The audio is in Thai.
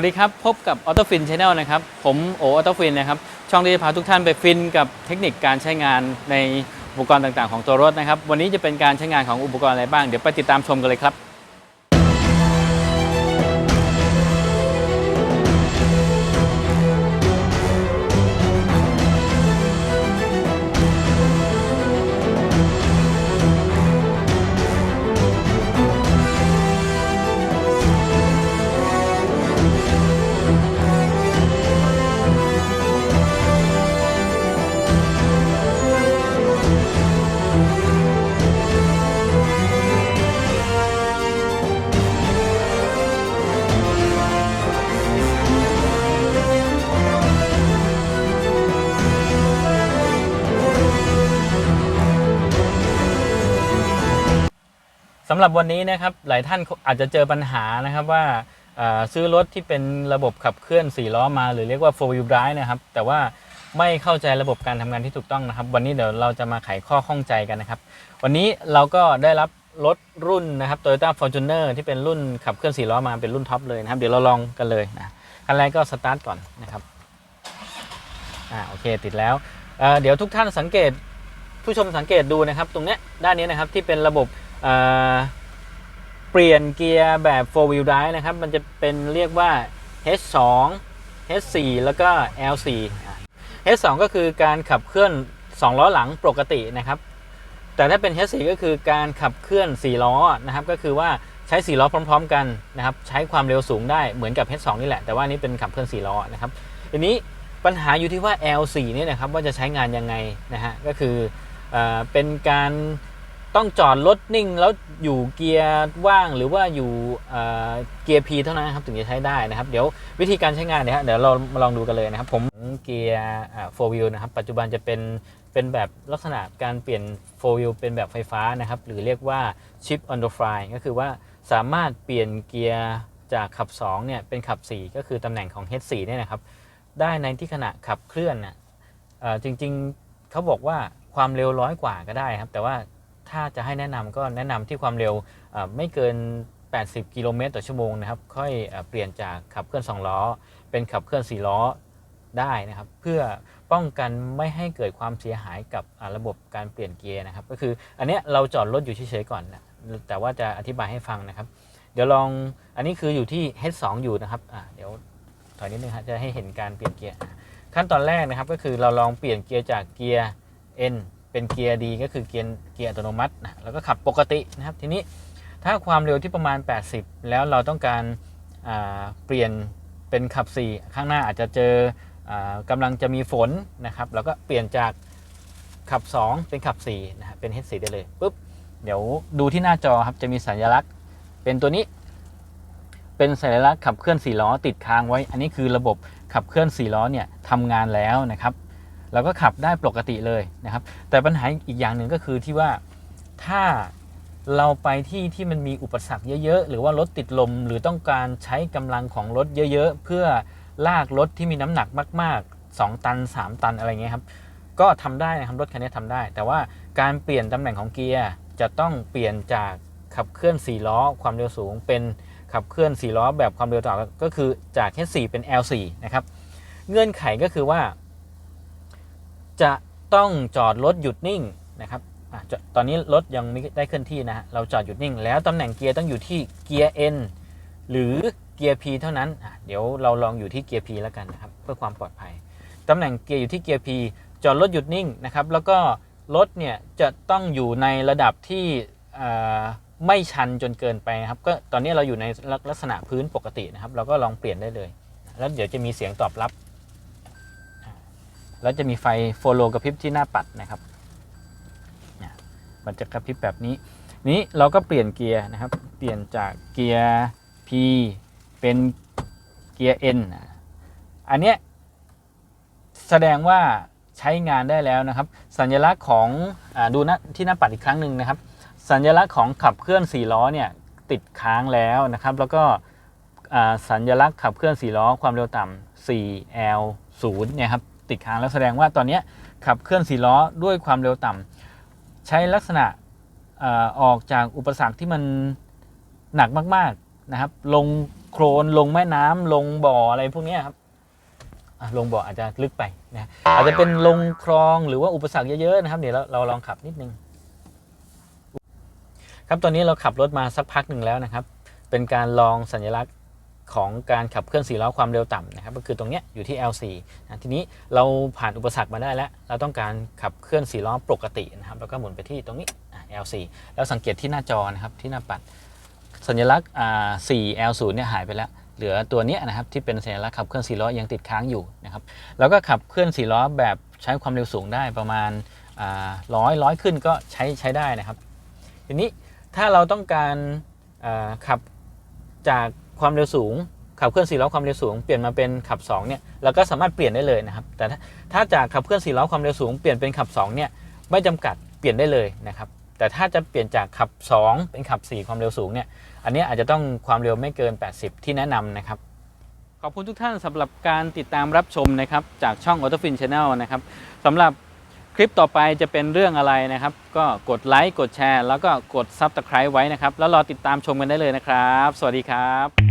วัสดีครับ พบกับ Auto Fin Channel นะครับ ผมโอ Auto Fin นะครับ ช่องที่จะพาทุกท่านไปฟินกับเทคนิคการใช้งานในอุปกรณ์ต่างๆ ของตัวรถนะครับ วันนี้จะเป็นการใช้งานของอุปกรณ์อะไรบ้าง เดี๋ยวไปติดตามชมกันเลยครับ สำหรับวันนี้นะครับหลายท่านอาจจะเจอปัญหานะครับว่าซื้อรถที่เป็นระบบขับเคลื่อน 4 ล้อมา หรือเรียกว่า4 wheel drive นะครับ แต่ว่าไม่เข้าใจระบบการทำงานที่ถูกต้องนะครับ วันนี้เดี๋ยวเราจะมาไขข้อข้องใจกันนะครับ วันนี้เราก็ได้รับรถรุ่นนะครับ Toyota Fortuner ที่เป็นรุ่นขับเคลื่อน 4 ล้อมาเป็นรุ่นท็อปเลยนะครับ เดี๋ยวเราลองกันเลยนะขั้นแรกก็สตาร์ทก่อนนะครับอ่าโอเคติดแล้วเเดี๋ยวทุกท่านสังเกตผู้ชมสังเกตดูนะครับ ตรงเนี้ยด้านนี้นะครับที่เป็นระบบ เปลี่ยนเกียร์แบบ4 wheel drive นะครับ มันจะเป็นเรียกว่า H2 H4 แล้วก็ L4 H2 ก็คือการขับเคลื่อน2ล้อหลังปกตินะครับ แต่ถ้าเป็น H4 ก็คือการขับเคลื่อน 4 ล้อนะครับ ก็คือว่าใช้ 4 ล้อพร้อม ๆ กันนะครับ ใช้ความเร็วสูงได้เหมือนกับ H2 นี่แหละ แต่ว่านี้เป็นขับเคลื่อน 4 ล้อนะครับทีนี้ปัญหาอยู่ที่ว่า L4 นี่นะครับว่าจะใช้งานยังไงนะฮะ ก็คือเอเป็นการ ต้องจอดรถนิ่งแล้วอยู่เกียร์ว่างหรือว่าอยู่เเกียร์ P เท่านั้นครับถึงจะใช้ได้นะครับ เดี๋ยววิธีการใช้งานเนี่ยฮะเดี๋ยวเรามาลองดูกันเลยนะครับ ผมเกียร์อ่า4 wheel นะครับ ปัจจุบันจะเป็นเป็นแบบลักษณะการเปลี่ยน4 wheel เป็นแบบไฟฟ้านะครับ หรือเรียกว่า chip on the fly ก็คือว่าสามารถเปลี่ยนเกียร์จากขับ2เนี่ยเป็นขับ 4 ก็คือตำแหน่งของ H4 เนี่ยนะครับ ได้ในที่ขณะขับเคลื่อนนะเอ่อจริงๆเขาบอกว่าความเร็วร้อยกว่าก็ได้ครับ แต่ว่า ถ้าจะให้แนะนำก็แนะนำที่ความเร็วไม่เกิน 80 กิโลเมตรต่อชั่วโมงนะครับ ค่อยเปลี่ยนจากขับเคลื่อน 2 ล้อ เป็นขับเคลื่อน 4 ล้อได้นะครับ เพื่อป้องกันไม่ให้เกิดความเสียหายกับระบบการเปลี่ยนเกียร์นะครับ ก็คืออันนี้เราจอดรถอยู่เฉยๆก่อนนะแต่ว่าจะอธิบายให้ฟังนะครับ เดี๋ยวลองอันนี้คืออยู่ที่ H2 อยู่นะครับเดี๋ยวถอยนิดนึงฮะจะให้เห็นการเปลี่ยนเกียร์ขั้นตอนแรกนะครับก็คือเราลองเปลี่ยนเกียร์จากเกียร์ N เป็นเกียร์ D ก็คือเกียร์เกียร์อัตโนมัตินะแล้วก็ขับปกตินะครับ ทีนี้ถ้าความเร็วที่ประมาณ 80 แล้วเราต้องการเปลี่ยนเป็นขับ 4 ข้างหน้าอาจจะเจออ่ากำลังจะมีฝนนะครับแล้วก็เปลี่ยนจากขับ 2 เป็นขับ4นะฮะเป็น H4 ได้เลยปุ๊บเดี๋ยวดูที่หน้าจอครับจะมีสัญลักษณ์ เป็นตัวนี้ เป็นสัญลักษณ์ขับเคลื่อน4ล้อติดค้างไว้ อันนี้คือระบบขับเคลื่อน4ล้อเนี่ยทำงานแล้วนะครับ เราก็ขับได้ปกติเลยนะครับ แต่ปัญหาอีกอย่างหนึ่งก็คือที่ว่าถ้าเราไปที่ที่มันมีอุปสรรคเยอะ ๆ หรือว่ารถติดลม หรือต้องการใช้กำลังของรถเยอะ ๆ เพื่อลากรถที่มีน้ำหนักมาก ๆ 2 ตัน 3 ตันอะไรเงี้ยครับ ก็ทำได้นะครับรถคันนี้ทำได้ แต่ว่าการเปลี่ยนตำแหน่งของเกียร์จะต้องเปลี่ยนจากขับเคลื่อน 4 ล้อความเร็วสูง เป็นขับเคลื่อน 4 ล้อแบบความเร็วต่ำก็คือจาก H4 เป็น L4 นะครับ เงื่อนไขก็คือว่า จะต้องจอดรถหยุดนิ่งนะครับอตอนนี้รถยังไม่ได้เคลื่อนที่นะฮะเราจอดหยุดนิ่ง แล้วตำแหน่งเกียร์ต้องอยู่ที่เกียร์ N หรือเกียร์ P เท่านั้น เดี๋ยวเราลองอยู่ที่เกียร์ P แล้วกันนะครับเพื่อความปลอดภัย ตำแหน่งเกียร์อยู่ที่เกียร์ P จอดรถหยุดนิ่งนะครับ แล้วก็รถเนี่ยจะต้องอยู่ในระดับที่ไม่ชันจนเกินไปนะครับ ก็ตอนนี้เราอยู่ในลักษณะพื้นปกตินะครับ เราก็ลองเปลี่ยนได้เลย แล้วเดี๋ยวจะมีเสียงตอบรับ แล้วจะมีไฟโฟโลกระพริบที่หน้าปัดนะครับมันจะกระพริบแบบนี้ นี้เราก็เปลี่ยนเกียร์นะครับ เปลี่ยนจากเกียร์ P เป็นเกียร์ N อันเนี้ยแสดงว่าใช้งานได้แล้วนะครับ สัญลักษณ์ของอดูนะที่หน้าปัดอีกครั้งหนึ่งนะครับ สัญลักษณ์ของขับเคลื่อน4ล้อเนี่ยติดค้างแล้วนะครับ แล้วก็สัญลักษณ์ขับเคลื่อน4ล้อความเร็วต่ำ 4L 0 เนี่ยครับ ติดค้างแล้วแสดงว่าตอนนี้ขับเคลื่อน4ล้อด้วยความเร็วต่ำใช้ลักษณะออกจากอุปสรรคที่มันหนักมาก ๆนะครับ ลงโครนลงแม่น้ำลงบ่ออะไรพวกนี้ครับลงบ่ออาจจะลึกไปนะอาจจะเป็นลงคลองหรือว่าอุปสรรคเยอะๆนะครับ เดี๋ยวเราลองขับนิดนึง ครับตอนนี้เราขับรถมาสักพักหนึ่งแล้วนะครับ เป็นการลองสัญลักษณ ของการขับเคลื่อนสี่ล้อความเร็วต่ำนะครับก็คือตรงเนี้ยอยู่ที่ L4 นะทีนี้เราผ่านอุปสรรคมาได้แล้ว เราต้องการขับเคลื่อนสี่ล้อปกตินะครับแล้วก็หมุนไปที่ตรงนี้ L4 แล้วสังเกตที่หน้าจอนะครับที่หน้าปัด สัญลักษณ์อ่า4 L0 เนี่ยหายไปแล้วเหลือตัวเนี้ยนะครับที่เป็นสัญลักษณ์ขับเคลื่อนสี่ล้อยังติดค้างอยู่นะครับแล้วก็ขับเคลื่อนสี่ล้อแบบใช้ความเร็วสูงได้ประมาณร้อยร้อยขึ้นก็ใช้ใช้ได้นะครับ ทีนี้ถ้าเราต้องการอ่าขับจาก ความเร็วสูง ขับเคลื่อนสี่ล้อความเร็วสูงเปลี่ยนมาเป็นขับ2เนี่ยเราก็สามารถเปลี่ยนได้เลยนะครับ แต่ถ้าจากขับเคลื่อนสี่ล้อความเร็วสูงเปลี่ยนเป็นขับ2เนี่ยไม่จำกัดเปลี่ยนได้เลยนะครับแต่ถ้าจะเปลี่ยนจากขับ 2 เป็นขับ 4 ความเร็วสูงเนี่ย อันนี้อาจจะต้องความเร็วไม่เกิน 80 ที่แนะนำนะครับ ขอบคุณทุกท่านสำหรับการติดตามรับชมนะครับ จากช่อง AutoFin Channel นะครับสำหรับคลิปต่อไปจะเป็นเรื่องอะไรนะครับ ก็กดไลค์กดแชร์ แล้วก็กด Subscribe ไว้นะครับ แล้วรอติดตามชมกันได้เลยนะครับ สวัสดีครับ